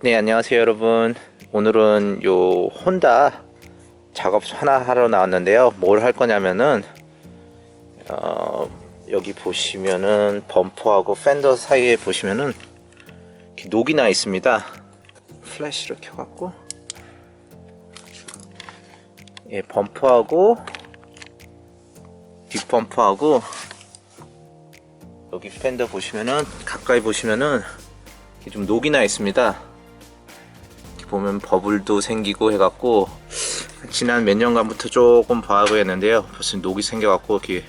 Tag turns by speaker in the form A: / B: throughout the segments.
A: 네 안녕하세요 여러분. 오늘은 요 혼다 작업 하나 하러 나왔는데요. 뭘 할 거냐면은 어, 여기 보시면은 범퍼하고 팬더 사이에 보시면은 이렇게 녹이 나 있습니다. 플래시를 켜갖고. 예 범퍼하고 뒷범퍼하고 여기 팬더 보시면은 가까이 보시면은 이렇게 좀 녹이 나 있습니다 보면 버블도 생기고 해갖고 지난 몇 년간부터 조금 봐하고 했는데요. 벌써 녹이 생겨갖고 이렇게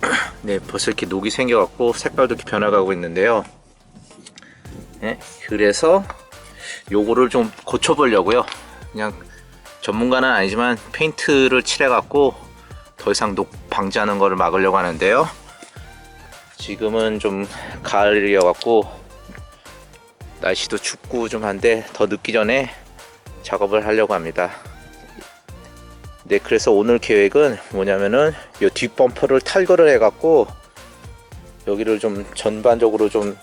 A: 네 벌써 이렇게 녹이 생겨갖고 색깔도 이렇게 변화가고 있는데요. 네, 그래서 요거를 좀 고쳐보려고요. 그냥 전문가는 아니지만 페인트를 칠해갖고 더 이상 녹 방지하는 거를 막으려고 하는데요. 지금은 좀 가을이어갖고 날씨도 춥고 좀 한데 더 늦기 전에 작업을 하려고 합니다. 네, 그래서 오늘 계획은 뭐냐면은 이 뒷범퍼를 탈거를 해갖고 여기를 좀 전반적으로 좀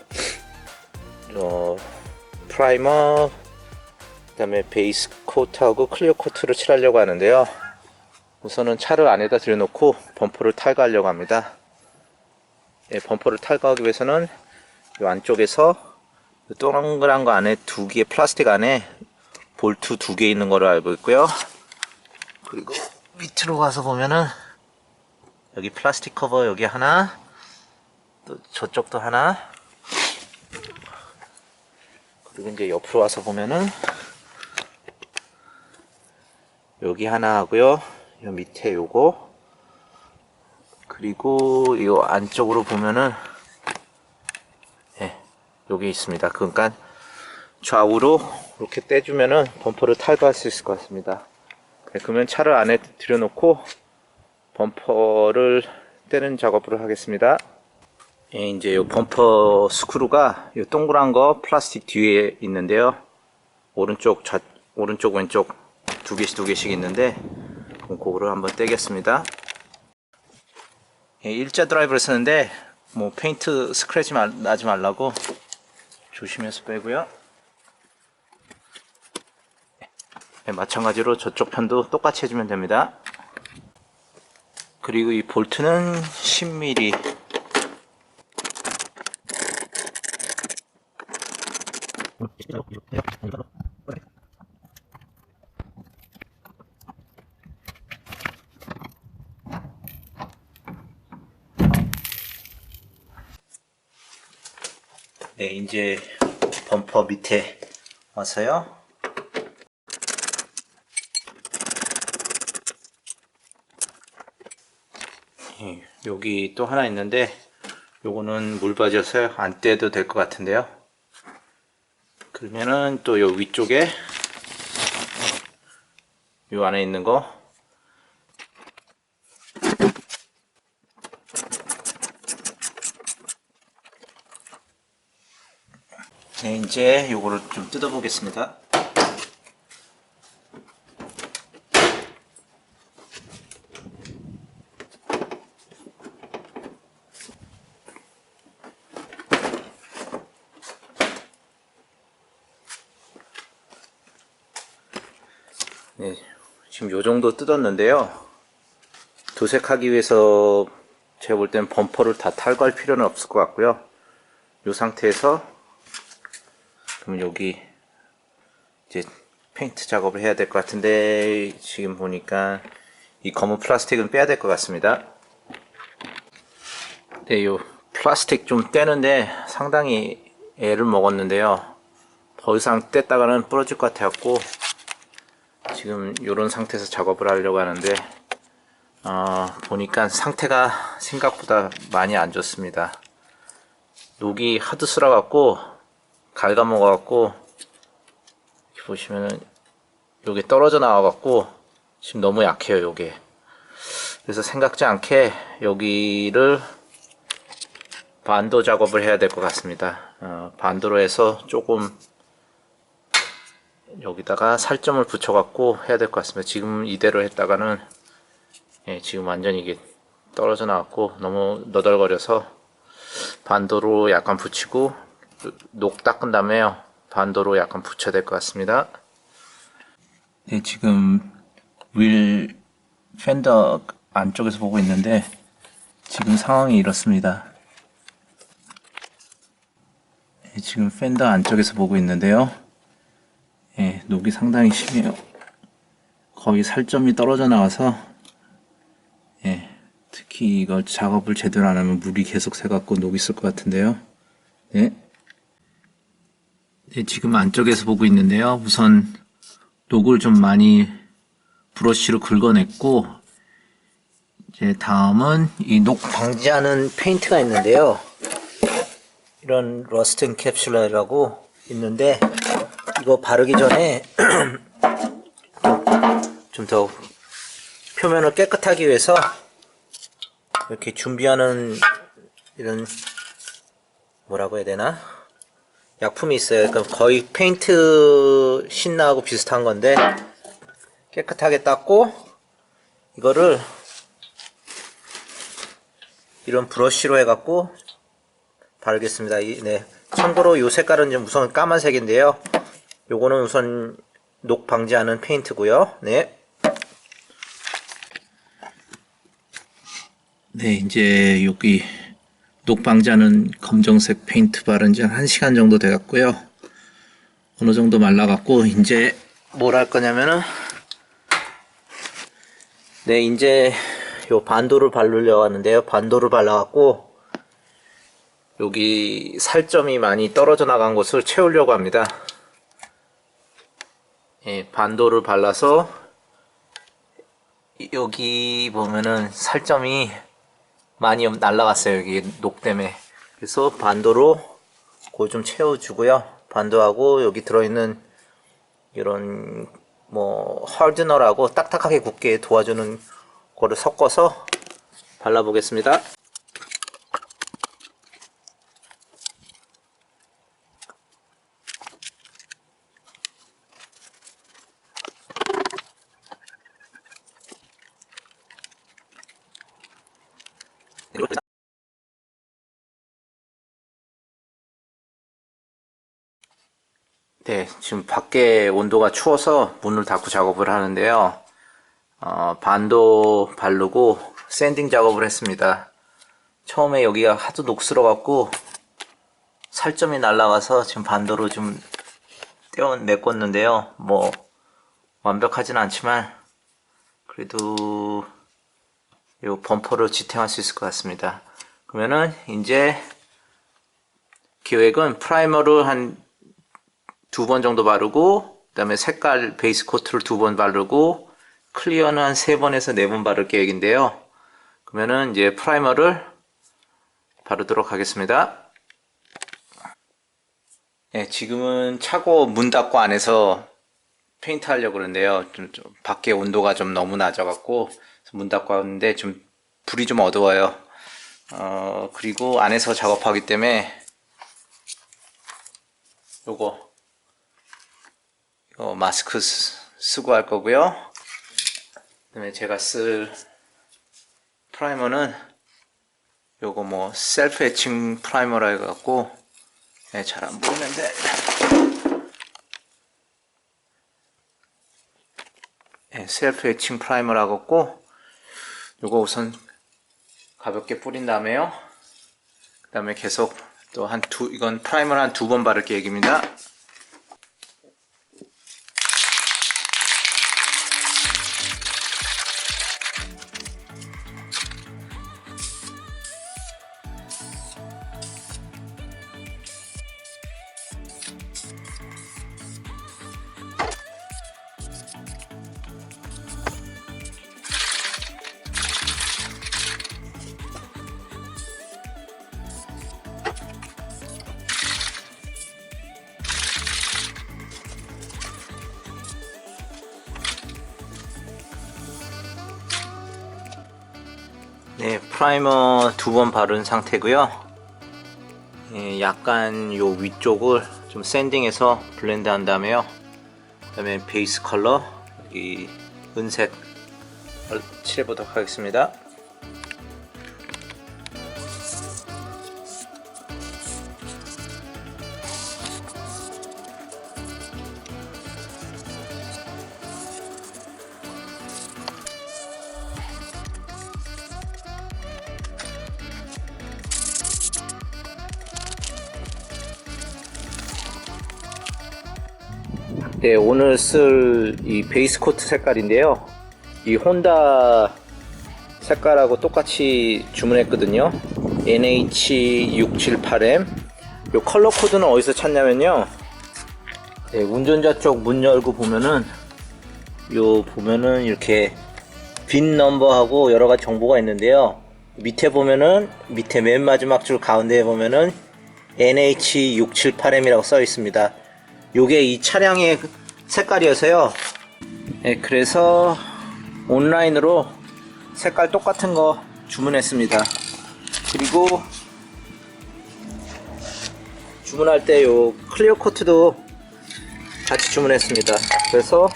A: 어, 프라이머 그다음에 베이스 코트하고 클리어 코트를 칠하려고 하는데요. 우선은 차를 안에다 들여놓고 범퍼를 탈거하려고 합니다. 예, 범퍼를 탈거하기 위해서는 이 안쪽에서 이 동그란 거 안에 두 개의 플라스틱 안에 볼트 두 개 있는 거로 알고 있고요. 그리고 밑으로 가서 보면은 여기 플라스틱 커버 여기 하나, 또 저쪽도 하나. 그리고 이제 옆으로 와서 보면은 여기 하나 하고요. 요 밑에 요거 그리고 이 안쪽으로 보면은 예, 여기 있습니다. 그러니까 좌우로 이렇게 떼주면은 범퍼를 탈거할 수 있을 것 같습니다. 네, 그러면 차를 안에 들여놓고 범퍼를 떼는 작업을 하겠습니다. 예, 이제 이 범퍼 스크루가 이 동그란 거 플라스틱 뒤에 있는데요. 오른쪽 좌 오른쪽 왼쪽 두 개씩 두 개씩 있는데 그럼 그거를 한번 떼겠습니다. 예, 일자 드라이버를 쓰는데 뭐 페인트 스크래치 말- 나지 말라고 조심해서 빼고요. 예, 마찬가지로 저쪽 편도 똑같이 해주면 됩니다. 그리고 이 볼트는 10mm. 네, 이제 범퍼 밑에 와서요. 예, 여기 또 하나 있는데 요거는 물 빠져서 안 떼도 될 것 같은데요. 그러면은 또 요 위쪽에 요 안에 있는 거 네, 이제 요거를 좀 뜯어 보겠습니다. 네, 지금 요 정도 뜯었는데요. 도색하기 위해서 제가 볼 땐 범퍼를 다 탈거할 필요는 없을 것 같고요. 요 상태에서 그럼 여기 이제 페인트 작업을 해야 될 것 같은데 지금 보니까 이 검은 플라스틱은 빼야 될 것 같습니다. 네, 요 플라스틱 좀 떼는데 상당히 애를 먹었는데요. 더 이상 뗐다가는 부러질 것 같아갖고 지금 이런 상태에서 작업을 하려고 하는데 어, 보니까 상태가 생각보다 많이 안 좋습니다. 녹이 하도 쓸어갖고 갉아먹어갖고 이렇게 보시면은 요게 떨어져 나와갖고 지금 너무 약해요 요게. 그래서 생각지 않게 여기를 반도 작업을 해야 될 것 같습니다. 어, 반도로 해서 조금 여기다가 살점을 붙여 갖고 해야 될 것 같습니다. 지금 이대로 했다가는 예, 지금 완전히 이게 떨어져 나왔고 너무 너덜거려서 반도로 약간 붙이고 녹 닦은 다음에요 반도로 약간 붙여야 될 것 같습니다. 네, 지금 윌 팬더 안쪽에서 보고 있는데 지금 상황이 이렇습니다. 네, 지금 팬더 안쪽에서 보고 있는데요. 예, 녹이 상당히 심해요. 거의 살점이 떨어져 나와서 예, 특히 이걸 작업을 제대로 안 하면 물이 계속 새갖고 녹이 쓸것 같은데요. 네. 네, 지금 안쪽에서 보고 있는데요. 우선 녹을 좀 많이 브러쉬로 긁어냈고 이제 다음은 이 녹 방지하는 페인트가 있는데요. 이런 러스트 인캡슐러라고 있는데 이거 바르기 전에 좀 더 표면을 깨끗하기 위해서 이렇게 준비하는 이런 뭐라고 해야 되나 약품이 있어요. 그러니까 거의 페인트 신나하고 비슷한 건데 깨끗하게 닦고 이거를 이런 브러쉬로 해갖고 바르겠습니다. 이, 네. 참고로 이 색깔은 좀 우선 까만색인데요. 요거는 우선 녹 방지하는 페인트고요. 네. 네, 이제 여기 녹 방지하는 검정색 페인트 바른 지 한 1시간 정도 돼 갔고요. 어느 정도 말라 갖고 이제 뭘 할 거냐면은 네, 이제 요 반도를 바르려고 하는데요. 반도를 발라 갖고 여기 살점이 많이 떨어져 나간 곳을 채우려고 합니다. 예, 반도를 발라서 여기 보면은 살점이 많이 날라갔어요. 여기 녹 때문에. 그래서 반도로 그거 좀 채워주고요. 반도하고 여기 들어있는 이런 뭐 하드너라고 딱딱하게 굳게 도와주는 거를 섞어서 발라보겠습니다. 네, 지금 밖에 온도가 추워서 문을 닫고 작업을 하는데요. 어, 반도 바르고 샌딩 작업을 했습니다. 처음에 여기가 하도 녹슬어갖고 살점이 날라가서 지금 반도로 좀 떼어 메꿨는데요. 뭐 완벽하진 않지만 그래도 이 범퍼를 지탱할 수 있을 것 같습니다. 그러면은 이제 계획은 프라이머를 한 두 번 정도 바르고 그다음에 색깔 베이스 코트를 두 번 바르고 클리어는 한 세 번에서 네 번 바를 계획인데요. 그러면은 이제 프라이머를 바르도록 하겠습니다. 네, 지금은 차고 문 닫고 안에서 페인트 하려고 그러는데요. 좀, 좀 밖에 온도가 좀 너무 낮아갖고 문 닫고 왔는데 좀 불이 좀 어두워요. 어, 그리고 안에서 작업하기 때문에 요거 요 마스크 쓰, 쓰고 할 거고요. 그다음에 제가 쓸 프라이머는 요거 뭐 셀프 애칭 프라이머라 해갖고 네, 잘안 보이는데 네, 셀프 애칭 프라이머라 갖고 요거 우선 가볍게 뿌린 다음에요. 그 다음에 계속 또 한 두, 이건 프라이머를 한 두 번 바를 계획입니다. 네, 프라이머 두 번 바른 상태고요. 예, 약간 요 위쪽을 좀 샌딩해서 블렌드 한 다음에요. 그다음에 베이스 컬러 여기 은색 칠해 보도록 하겠습니다. 네, 오늘 쓸 이 베이스 코트 색깔인데요. 이 혼다 색깔하고 똑같이 주문했거든요. NH678M. 요 컬러 코드는 어디서 찾냐면요. 네, 운전자 쪽 문 열고 보면은 요 보면은 이렇게 빈 넘버하고 여러 가지 정보가 있는데요. 밑에 보면은 밑에 맨 마지막 줄 가운데에 보면은 NH678M이라고 써 있습니다. 요게 이 차량의 색깔이어서요. 네, 그래서 온라인으로 색깔 똑같은 거 주문했습니다. 그리고 주문할 때 요 클리어 코트도 같이 주문했습니다. 그래서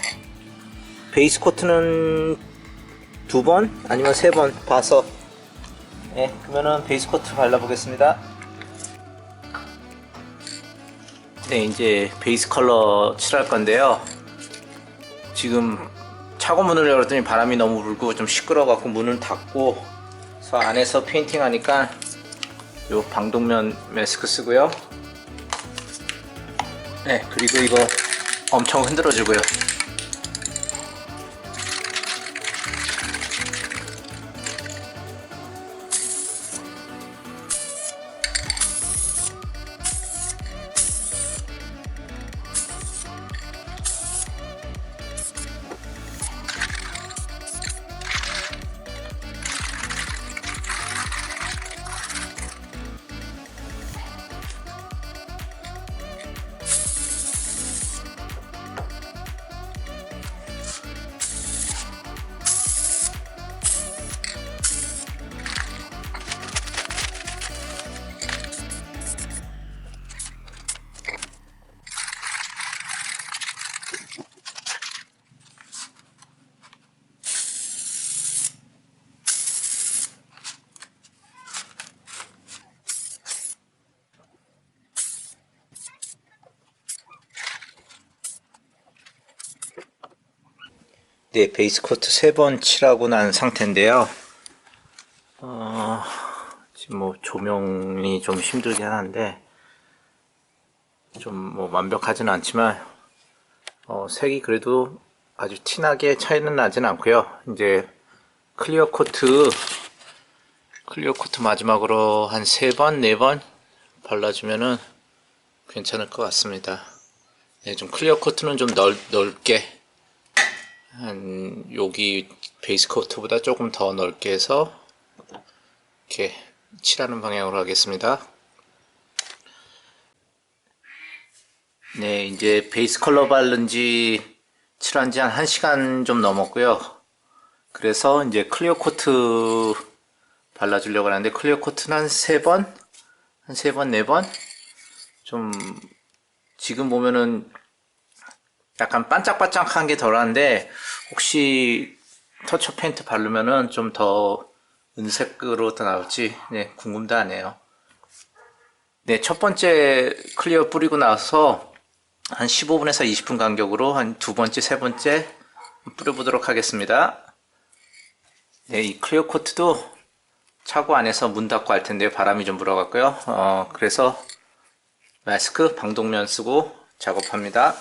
A: 베이스 코트는 두 번 아니면 세 번 봐서 네, 그러면은 베이스 코트 발라보겠습니다. 네, 이제 베이스 컬러 칠할 건데요. 지금 차고 문을 열었더니 바람이 너무 불고 좀 시끄러워갖고 문을 닫고 그래서 안에서 페인팅 하니까 요 방독면 마스크 쓰고요. 네, 그리고 이거 엄청 흔들어 주고요. 네, 베이스 코트 세 번 칠하고 난 상태인데요. 어, 지금 뭐 조명이 좀 힘들긴 한데, 좀 뭐 완벽하지는 않지만, 어, 색이 그래도 아주 티나게 차이는 나진 않고요. 이제 클리어 코트, 클리어 코트 마지막으로 한 세 번, 네 번 발라주면은 괜찮을 것 같습니다. 네, 좀 클리어 코트는 좀 넓, 넓게 한 여기 베이스 코트보다 조금 더 넓게 해서 이렇게 칠하는 방향으로 하겠습니다. 네, 이제 베이스 컬러 바른 지 칠한 지 한 1시간 좀 넘었고요. 그래서 이제 클리어 코트 발라주려고 하는데 클리어 코트는 한 3번? 한 3번, 4번? 좀 지금 보면은 약간 반짝반짝한 게 덜한데 혹시 터치 페인트 바르면은 좀 더 은색으로 더 나올지 네, 궁금도 하네요. 네, 첫 번째 클리어 뿌리고 나서 한 15분에서 20분 간격으로 한 두 번째, 세 번째 뿌려보도록 하겠습니다. 네, 이 클리어 코트도 차고 안에서 문 닫고 할 텐데 바람이 좀 불어갔고요. 어, 그래서 마스크 방독면 쓰고 작업합니다.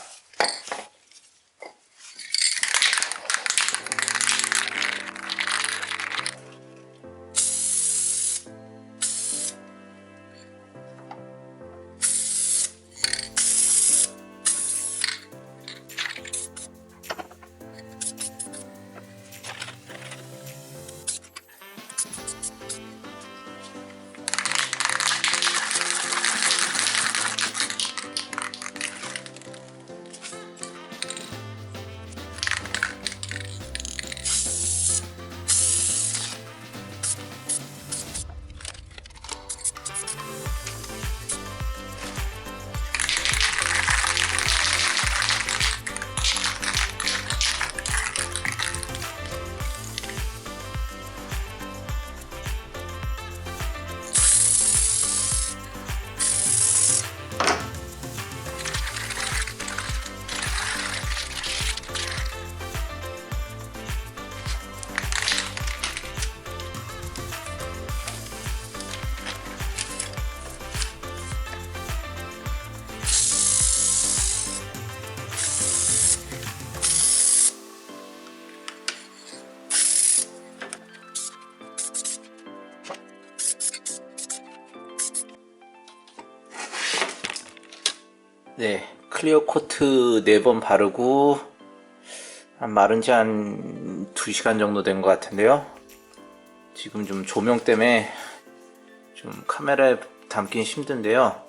A: 네, 클리어 코트 4번 바르고 한 마른 지 한 2시간 정도 된 것 같은데요. 지금 좀 조명 때문에 좀 카메라에 담긴 힘든데요.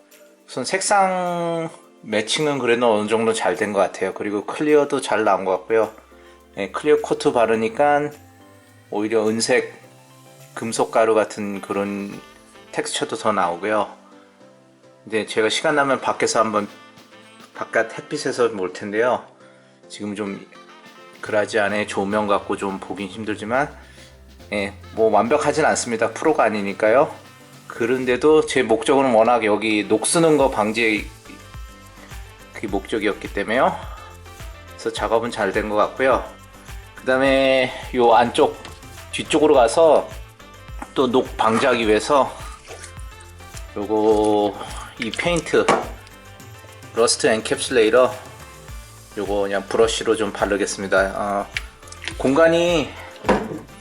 A: 우선 색상 매칭은 그래도 어느 정도 잘 된 것 같아요. 그리고 클리어도 잘 나온 것 같고요. 네, 클리어 코트 바르니까 오히려 은색 금속 가루 같은 그런 텍스처도 더 나오고요. 이제 제가 시간 나면 밖에서 한번 바깥 햇빛에서 볼 텐데요. 지금 좀 그라지 안에 조명 갖고 좀 보긴 힘들지만 예, 뭐 완벽하진 않습니다. 프로가 아니니까요. 그런데도 제 목적은 워낙 여기 녹 쓰는 거 방지 그게 목적이었기 때문에요. 그래서 작업은 잘 된 것 같고요. 그 다음에 요 안쪽 뒤쪽으로 가서 또 녹 방지하기 위해서 요거 이 페인트 러스트 엔캡슐레이터 요거 그냥 브러쉬로 좀 바르겠습니다. 어, 공간이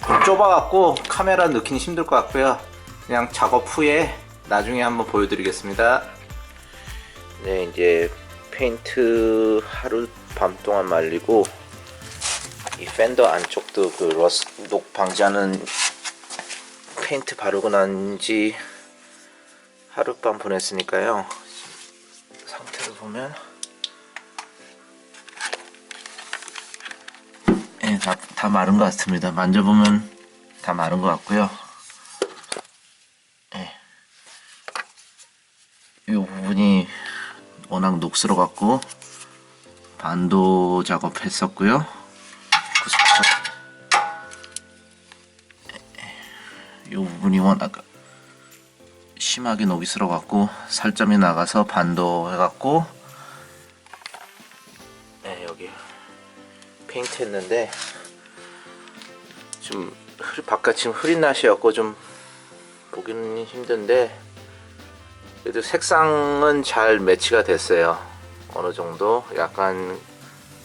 A: 좀 좁아갖고 카메라 넣기는 힘들 것 같고요. 그냥 작업 후에 나중에 한번 보여드리겠습니다. 네, 이제 페인트 하루 밤 동안 말리고 이 팬더 안쪽도 그 러스 녹 방지하는 페인트 바르고 난 지 하룻밤 보냈으니까요. 보면 예, 다, 다 마른 것 같습니다. 만져보면 다 마른 것 같고요. 예. 이 부분이 워낙 녹슬어 갖고 반도 작업했었고요. 이 부분이 워낙 심하게 녹이 슬어 갖고 살점이 나가서 반도 해갖고 네, 여기 페인트 했는데 좀 흐- 바깥 지금 흐린 날씨였고 좀 보기는 힘든데 그래도 색상은 잘 매치가 됐어요. 어느 정도? 약간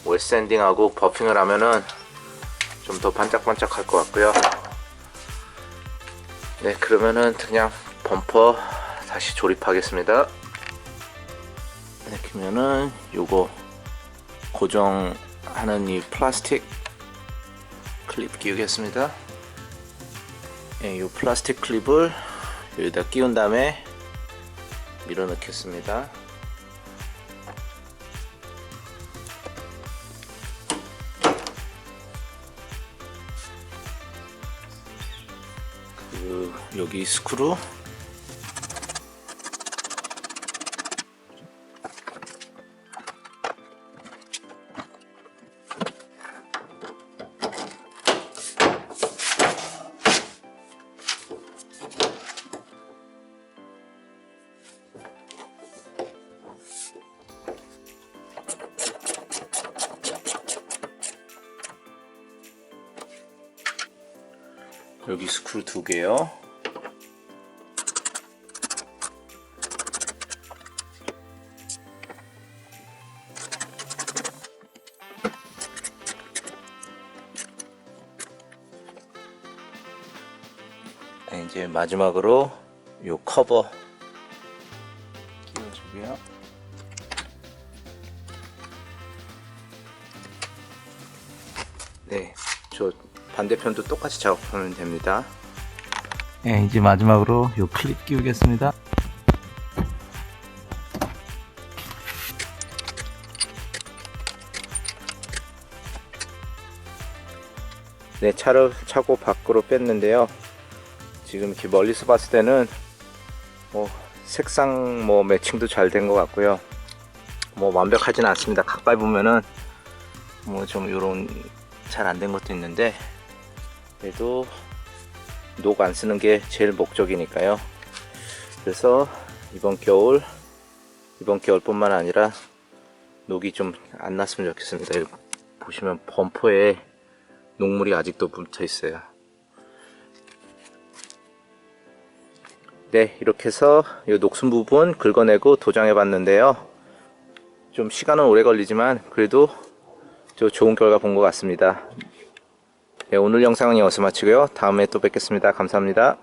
A: 웨스샌딩하고 버핑을 하면은 좀 더 반짝반짝 할 것 같고요. 네 그러면은 그냥 범퍼 다시 조립하겠습니다. 네 그러면은 요거 고정하는 이 플라스틱 클립 끼우겠습니다. 네, 요 플라스틱 클립을 여기다 끼운 다음에 밀어 넣겠습니다. 그 여기 스크루 여기 스크루 두 개요. 네, 이제 마지막으로 요 커버 끼워주고요. 네, 저 반대편도 똑같이 작업하면 됩니다. 네, 이제 마지막으로 요 클립 끼우겠습니다. 네, 차를 차고 밖으로 뺐는데요. 지금 이렇게 멀리서 봤을 때는 뭐 색상 뭐 매칭도 잘 된 것 같고요. 뭐 완벽하진 않습니다. 가까이 보면은 뭐좀 요런 잘 안 된 것도 있는데 그래도 녹 안 쓰는 게 제일 목적이니까요. 그래서 이번 겨울 이번 겨울뿐만 아니라 녹이 좀 안 났으면 좋겠습니다. 여기 보시면 범퍼에 녹물이 아직도 붙어 있어요. 네, 이렇게 해서 이 녹슨 부분 긁어내고 도장해 봤는데요. 좀 시간은 오래 걸리지만 그래도 저 좋은 결과 본 것 같습니다. 네, 오늘 영상은 여기서 마치고요. 다음에 또 뵙겠습니다. 감사합니다.